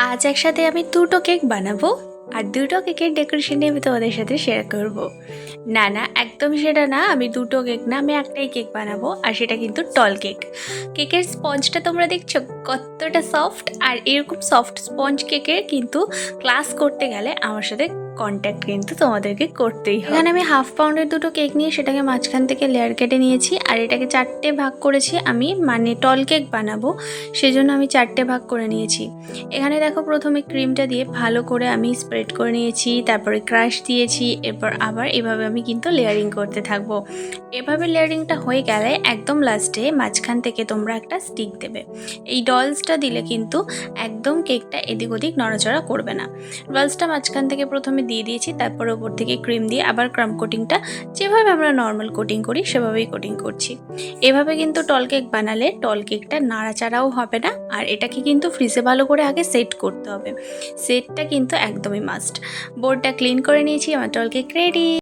আজ একসাথে আমি দুটো কেক বানাবো আর দুটো কেকের ডেকোরেশনে আমি তোমাদের সাথে শেয়ার করব। না না একদম সেটা না আমি দুটো কেক না, আমি একটাই কেক বানাবো আর সেটা কিন্তু টল কেক কেকের স্পঞ্জটা তোমরা দেখছ কতটা সফট আর এরকম সফট স্পঞ্জ কেকের কিন্তু ক্লাস করতে গেলে আমার সাথে কন্ট্যাক্ট কিন্তু তোমাদেরকে করতেই হবে। এখানে আমি হাফ পাউন্ডের দুটো কেক নিয়ে সেটাকে মাঝখান থেকে লেয়ার কেটে নিয়েছি, আর এটাকে চারটে ভাগ করেছি আমি মানে টল কেক বানাবো, সেজন্য আমি চারটে ভাগ করে নিয়েছি। এখানে দেখো প্রথমে ক্রিমটা দিয়ে ভালো করে আমি স্প্রেড করে নিয়েছি, তারপরে ক্রাশ দিয়েছি, এরপর আবার এভাবে আমি কিন্তু লেয়ারিং করতে থাকব। এভাবে লেয়ারিংটা হয়ে গেলে একদম লাস্টে মাঝখান থেকে তোমরা একটা স্টিক দেবে। এই ডলসটা দিলে কিন্তু একদম কেকটা এদিক ওদিক নড়াচড়া করবে না। ডলসটা মাঝখান থেকে প্রথমে দিয়ে দিয়েছি, তারপর ওপর থেকে ক্রিম দিয়ে আবার ক্রাম কোটিংটা যেভাবে আমরা নর্মাল কোটিং করি, সেভাবেই কোটিং করছি। এভাবে কিন্তু টল কেক বানালে টল কেকটা নাড়াচাড়াও হবে না, আর এটাকে কিন্তু ফ্রিজে ভালো করে আগে সেট করতে হবে। সেটটা কিন্তু একদমই মাস্ট বোর্ডটা ক্লিন করে নিয়েছি, আমার টল কেক রেডি